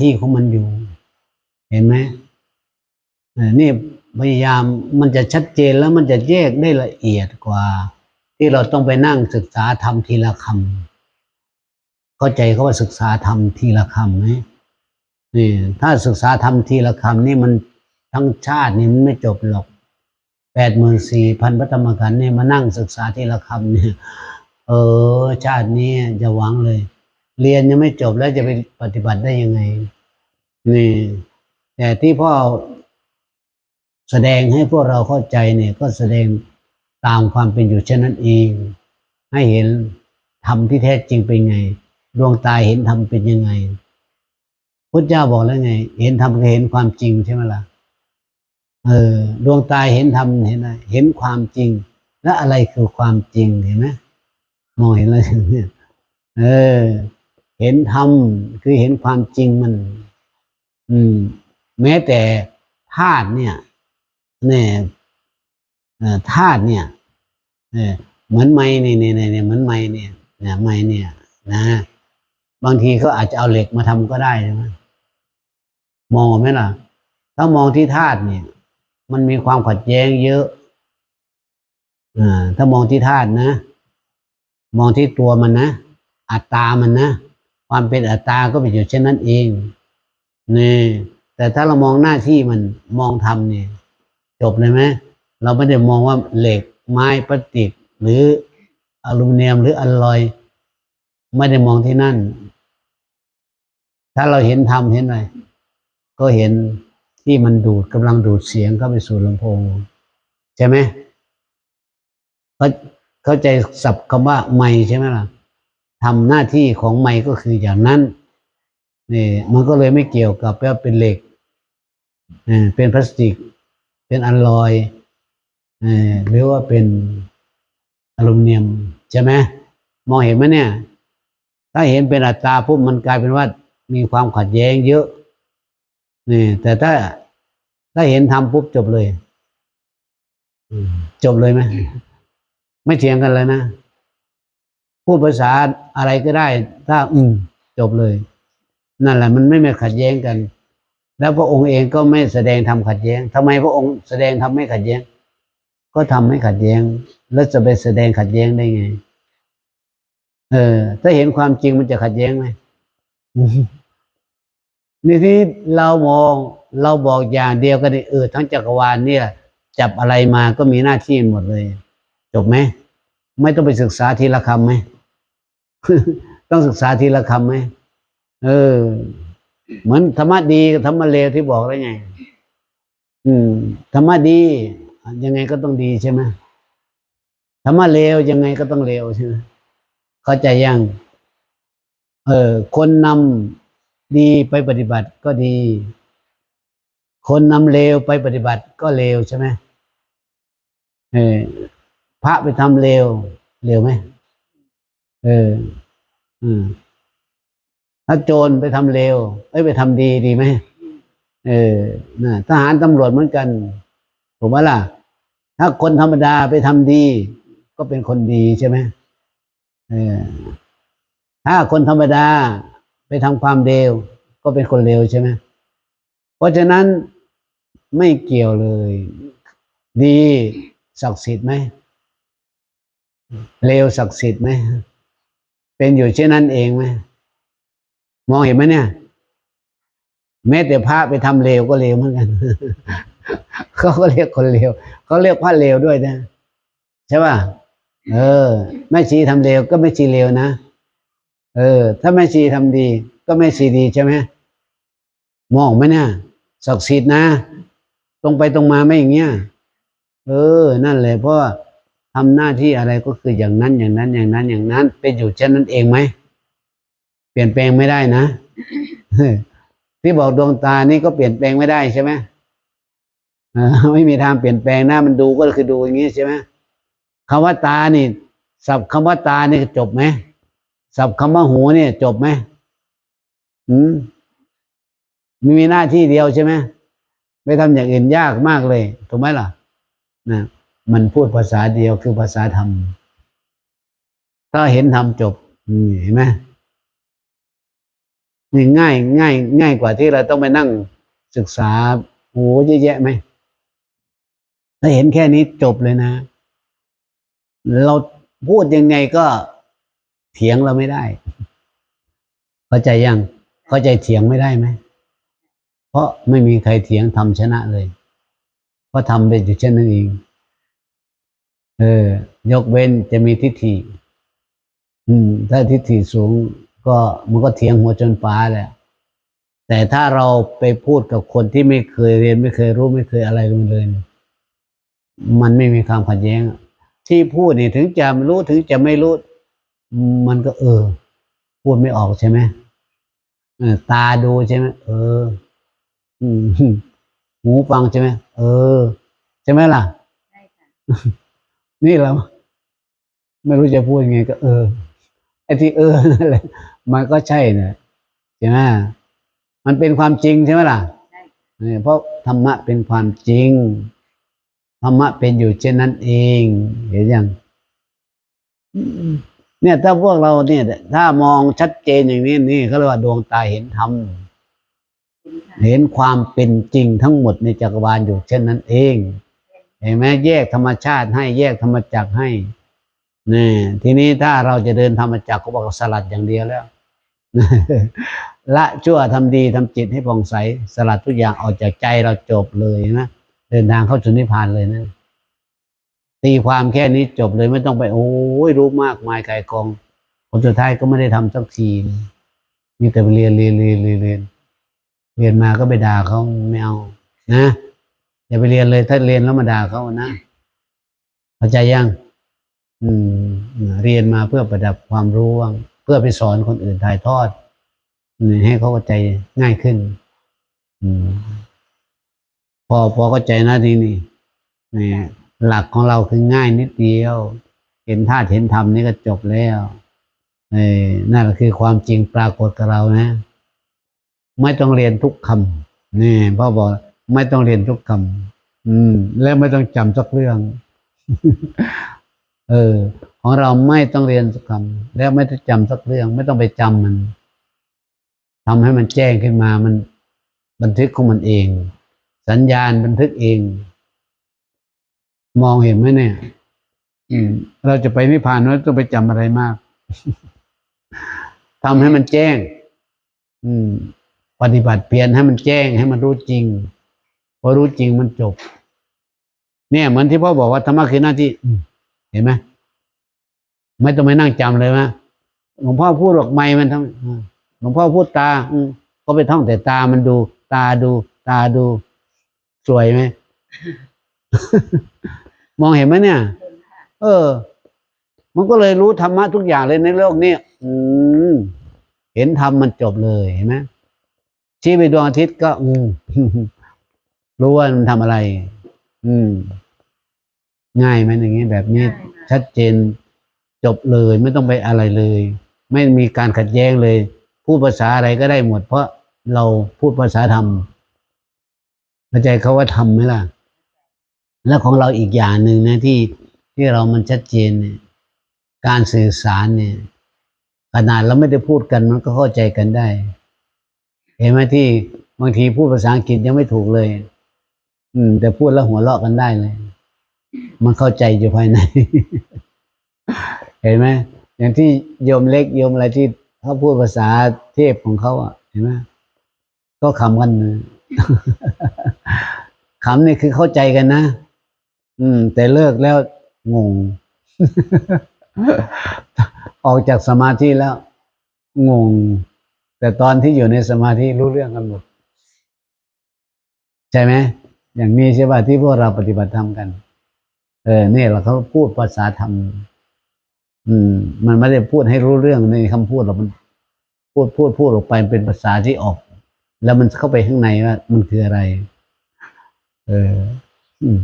ที่ของมันอยู่ เห็นไหมนี่พยายามมันจะชัดเจนแล้วมันจะแยกได้ละเอียดกว่า ที่เราต้องไปนั่งศึกษาทำทีละคำเข้าใจเขาว่าศึกษาทำทีละคำไหมนี่ถ้าศึกษาทำทีละคำนี่มันทั้งชาตินี่มันไม่จบหรอกแปดหมื่นสี่พันพระธรรมขันธ์เนี่ยมานั่งศึกษาทีละคำเนี่ย เออ ชาตินี้จะหวังเลย เรียนยังไม่จบแล้วจะไปปฏิบัติได้ยังไง นี่ แต่ที่พ่อแสดงให้พวกเราเข้าใจเนี่ย ก็แสดงตามความเป็นอยู่เช่นนั้นเอง ให้เห็นธรรมที่แท้จริงเป็นไง ดวงตาเห็นธรรมเป็นยังไงพุทธเจ้าบอกแล้วไง เห็นธรรมก็เห็นความจริงใช่ไหมล่ะเออดวงตาเห็นธรรมเห็นอะไรเห็นความจริง และอะไรคือความจริงเห็นไหมมองเห็นแล้วใช่ไหมเนี่ยเออ เห็นธรรมคือเห็นความจริงมัน อืม แม้แต่ธาตุเนี่ยเนี่ยธาตุเนี่ยเออเหมือนไม้เนี่ยเนี่ยเนี่ยเหมือนไม้เนี่ยเนี่ยไม้เนี่ย นะ บางทีเขาอาจจะเอาเหล็กมาทำก็ได้ใช่ไหมมองไหมล่ะ ถ้ามองที่ธาตุเนี่ย มันมีความขัดแย้งเยอะอ่าถ้ามองที่ธาตุนะ มองที่ตัวมันนะอัตตามันนะ ความเป็นอัตตาก็เป็นอยู่เช่นนั้นเองนี่แต่ถ้าเรามองหน้าที่มันมองทำเนี่ยจบเลยไหมเราไม่ได้มองว่าเหล็กไม้พลาสติก หรืออลูมิเนียมหรืออลลอยไม่ได้มองที่นั่น ถ้าเราเห็นธรรมเห็นอะไรก็เห็นที่มันดูดกำลังดูดเสียงเข้าไปสู่ลำโพง ใช่ไหมเขาเข้าใจศัพท์คำว่าไม่ใช่ไหมล่ะ ทำหน้าที่ของไม่ก็คืออย่างนั้นนี่มันก็เลยไม่เกี่ยวกับว่าเป็นเหล็กเอ่อเป็นพลาสติก เป็นอลลอยเอ่อหรือว่าเป็นอลูมิเนียมใช่ไหมมองเห็นไหมเนี่ย ถ้าเห็นเป็นอัตราปุ๊บมันกลายเป็นว่ามีความขัดแย้งเยอะนี่แต่ถ้าถ้าเห็นทำปุ๊บจบเลยจบเลยไหมไม่เถียงกันเลยนะ พูดภาษาอะไรก็ได้ ถ้าอืมจบเลย นั่นแหละมันไม่มาขัดแย้งกัน แล้วพระองค์เองก็ไม่แสดงทำขัดแย้งทำไมพระองค์แสดงทำไม่ขัดแย้ง ก็ทำให้ขัดแย้ง แล้วจะไปแสดงขัดแย้งได้ไง เออ ถ้าเห็นความจริงมันจะขัดแย้งไหมนี่ที่เรามองเราบอกอย่างเดียวกันเออทั้งจักรวาลเนี่ย จับอะไรมาก็มีหน้าที่หมดเลย จบไหมไม่ต้องไปศึกษาทีละคำไหม ต้องศึกษาทีละคำไหมเออ เหมือนธรรมะดีกับธรรมะเลวที่บอกได้ไง อืมธรรมะดี ยังไงก็ต้องดีใช่ไหมธรรมะเลวยังไงก็ต้องเลวใช่ไหมเข้าใจยังเออคนนำดีไปปฏิบัติก็ดี คนนำเลวไปปฏิบัติก็เลวใช่ไหมเออพระไปทำเลวเลวไหม เออ อืมถ้าโจรไปทำเลวเอ้ยไปทำดีดีไหมเออนะทหารตำรวจเหมือนกันถูกไหมล่ะ ถ้าคนธรรมดาไปทำดี ก็เป็นคนดีใช่ไหมเออถ้าคนธรรมดาไปทำความเลวก็เป็นคนเลวใช่ไหมเพราะฉะนั้นไม่เกี่ยวเลย ดีศักดิ์สิทธิ์ไหมเลวศักดิ์สิทธิ์ไหม เป็นอยู่เช่นนั้นเองไหมมองเห็นไหมเนี่ย แม้แต่พระไปทำเลวก็เลวเหมือนกันเขาก็เรียกคนเลวเขาเรียกพระเลวด้วยนะใช่ป่ะเออแม่ชีทำเลวก็แม่ชีเลวนะเออ ถ้าแม่ชีทำดี ก็แม่ชีดีใช่ไหมมองไหมเนี่ยศักดิ์สิทธิ์นะ ตรงไปตรงมาไม่อย่างเงี้ยเออ นั่นเลยเพราะ ว่าทำหน้าที่อะไรก็คืออย่างนั้นอย่างนั้นอย่างนั้นอย่างนั้น เป็นอยู่เช่นนั้นเองไหม เปลี่ยนแปลงไม่ได้นะที่บอกดวงตานี่ก็เปลี่ยนแปลงไม่ได้ใช่ไหมเออไม่มีทางเปลี่ยนแปลงหน้ามันดูก็คือดูอย่างนี้ใช่ไหมคำว่าตานี่สับคำว่าตานี่จบไหมสับคำว่าหูเนี่ยจบไหมอืมมีมีหน้าที่เดียวใช่ไหมไม่ทำอย่างอื่นยากมากเลย ถูกไหมล่ะนะ มันพูดภาษาเดียวคือภาษาธรรม ถ้าเห็นธรรมจบเห็นไหมนี่ง่ายง่าย ง่ายกว่าที่เราต้องไปนั่งศึกษาโอ้เยอะแยะไหมถ้าเห็นแค่นี้จบเลยนะ เราพูดยังไงก็เถียงเราไม่ได้ เข้าใจยัง เข้าใจเถียงไม่ได้ไหม เพราะไม่มีใครเถียงทำชนะเลย เพราะทำไปอยู่เช่นนั้นเอง เออ ยกเว้นจะมีทิฏฐิ อืม ถ้าทิฏฐิสูง ก็มันก็เถียงหัวจนฟ้าแหละ แต่ถ้าเราไปพูดกับคนที่ไม่เคยเรียนไม่เคยรู้ไม่เคยอะไรเลยเนี่ยมันไม่มีความขัดแย้ง ที่พูดนี่ถึงจะรู้ถึงจะไม่รู้ มันก็ เออ พูดไม่ออกใช่ไหมตาดูใช่ไหมเออหูฟังใช่ไหมเออ ใช่ไหมล่ะใช่ค่ะ นี่เราไม่รู้จะพูดยังไงก็เออไอ้ที่เออนั่นแหละมันก็ใช่นะใช่ไหมมันเป็นความจริงใช่ไหมล่ะใช่เนี่ยเพราะธรรมะเป็นความจริงธรรมะเป็นอยู่เช่นนั้นเองเห็นยังอืมเนี่ยถ้าพวกเราเนี่ย ถ้ามองชัดเจนอย่างนี้นี่เขาเรียกว่าดวงตาเห็นธรรมเป็นค่ะเห็นความเป็นจริงทั้งหมดในจักรวาลอยู่เช่นนั้นเอง เห็นไหมแยกธรรมชาติให้แยกธรรมจักให้นี่ทีนี้ถ้าเราจะเดินธรรมจักก็บอกสลัดอย่างเดียวแล้วละชั่วทำดีทำจิตให้ผ่องใสสลัดทุกอย่างออกจากใจเราจบเลยนะเดินทางเข้าสู่นิพานเลยนะตีความแค่นี้จบเลยไม่ต้องไป โอ้ยรู้มากมายไกลกองผลสุดท้ายก็ไม่ได้ทำสักทีมีแต่เรียนเรียนเรียนเรียนเรียนเรียนมาก็ไปด่าเขาไม่เอานะ อย่าไปเรียนเลยถ้าเรียนแล้วมาด่าเขานะเข้าใจยังอืม เรียนมาเพื่อประดับความรู้บ้างเพื่อไปสอนคนอื่นถ่ายทอดนี่ให้เขาเข้าใจง่ายขึ้น อืม พอพอเข้าใจนะทีนี้นี่หลักของเราคือง่ายนิดเดียว เห็นธาตุเห็นธรรมนี่ก็จบแล้วเออนั่นคือความจริงปรากฏกับเรานะ ไม่ต้องเรียนทุกคำนี่พ่อบอก ไม่ต้องเรียนทุกคำอืม และไม่ต้องจำสักเรื่อง เออ ของเราไม่ต้องเรียนสักคำแล้วไม่ต้องจำสักเรื่อง ไม่ต้องไปจำมันทำให้มันแจ้งขึ้นมามันบันทึกของมันเอง สัญญาณบันทึกเอง มองเห็นไหมเนี่ยอืมเราจะไปนิพพานไม่ต้องไปจำอะไรมากทำให้มันแจ้ง อืม ปฏิบัติเพียรให้มันแจ้งให้มันรู้จริงพ อรู้จริงมันจบ เนี่ยเหมือนที่พ่อบอกว่าธรรมะคือหน้าที่อืมเห็นไหมไม่ต้องไปนั่งจำเลยว่าหลวงพ่อพูดหรอกไม่มันทั้งอืมหลวงพ่อพูดตา อืมก็ไปท่องแต่ตามันดู ตาดู ตาดู สวยไหมมองเห็นไหมเนี่ยเห็นค่ะเออ มันก็เลยรู้ธรรมะทุกอย่างเลยในโลกนี้อืมเห็นธรรมมันจบเลยเห็นไหมชี้ไปดวงอาทิตย์ก็ อืม รู้ว่ามันทำอะไร อืม ง่ายไหมอย่างนี้แบบนี้ง่ายค่ะชัดเจนจบเลย ไม่ต้องไปอะไรเลย ไม่มีการขัดแย้งเลย พูดภาษาอะไรก็ได้หมด เพราะเราพูดภาษาธรรมเข้าใจเขาว่าธรรมไหมล่ะ แล้วของเราอีกอย่างหนึ่งนะที่ที่เรามันชัดเจนเนี่ย การสื่อสารเนี่ย ขนาดเราไม่ได้พูดกันมันก็เข้าใจกันได้ เห็นไหมที่บางทีพูดภาษาอังกฤษยังไม่ถูกเลย อืม แต่พูดแล้วหัวเราะกันได้เลย มันเข้าใจอยู่ภายใน เห็นไหมอย่างที่โยมเล็กโยมอะไรที่เขาพูดภาษาเทพของเขาอะ เห็นไหมก็ขำกันนะขำนี่คือเข้าใจกันนะอืม แต่เลิกแล้วงง ออกจากสมาธิแล้ว งง แต่ตอนที่อยู่ในสมาธิรู้เรื่องกันหมด ใช่ไหม อย่างนี้ใช่ป่ะที่พวกเราปฏิบัติธรรมกัน เออเนี่ยเราเขาพูดภาษาธรรม อืม มันไม่ได้พูดให้รู้เรื่องในคำพูดหรอกมันพูดพูดพูดออกไปเป็นภาษาที่ออก แล้วมันเข้าไปข้างในว่ามันคืออะไร เอออืม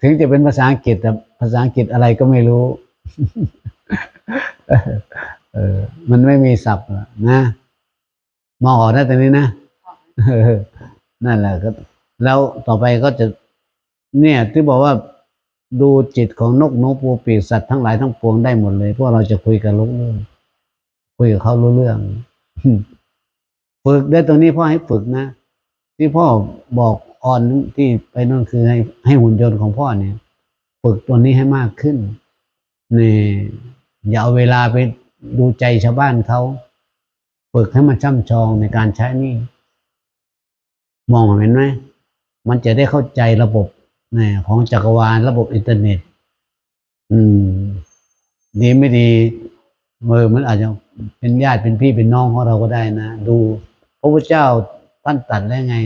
ถึงจะเป็นภาษาอังกฤษแต่ภาษาอังกฤษอะไรก็ไม่รู้เออ มันไม่มีศัพท์อะนะมองออกได้ตรงนี้นะของเออนั่นแหละก็ แล้วต่อไปก็จะเนี่ยที่บอกว่าดูจิตของนกหนูปูปีกสัตว์ทั้งหลายทั้งปวงได้หมดเลยเพราะเราจะคุยกับรู้เรื่องคุยกับเขารู้เรื่องฝึกได้ตรงนี้พ่อให้ฝึกนะที่พ่อบอกออนที่ไปนั่นคือให้ให้หุ่นยนต์ของพ่อเนี่ย ฝึกตัวนี้ให้มากขึ้นนี่อย่าเอาเวลาไปดูใจชาวบ้านเขาฝึกให้มันช่ำชองในการใช้นี่ มองเห็นไหม มันจะได้เข้าใจระบบนะของจักรวาลระบบอินเทอร์เน็ต อืม ดีไม่ดีเมื่อมันอาจจะเป็นญาติเป็นพี่เป็นน้องของเราก็ได้นะ ดู พระพุทธเจ้าท่านตัดได้ไง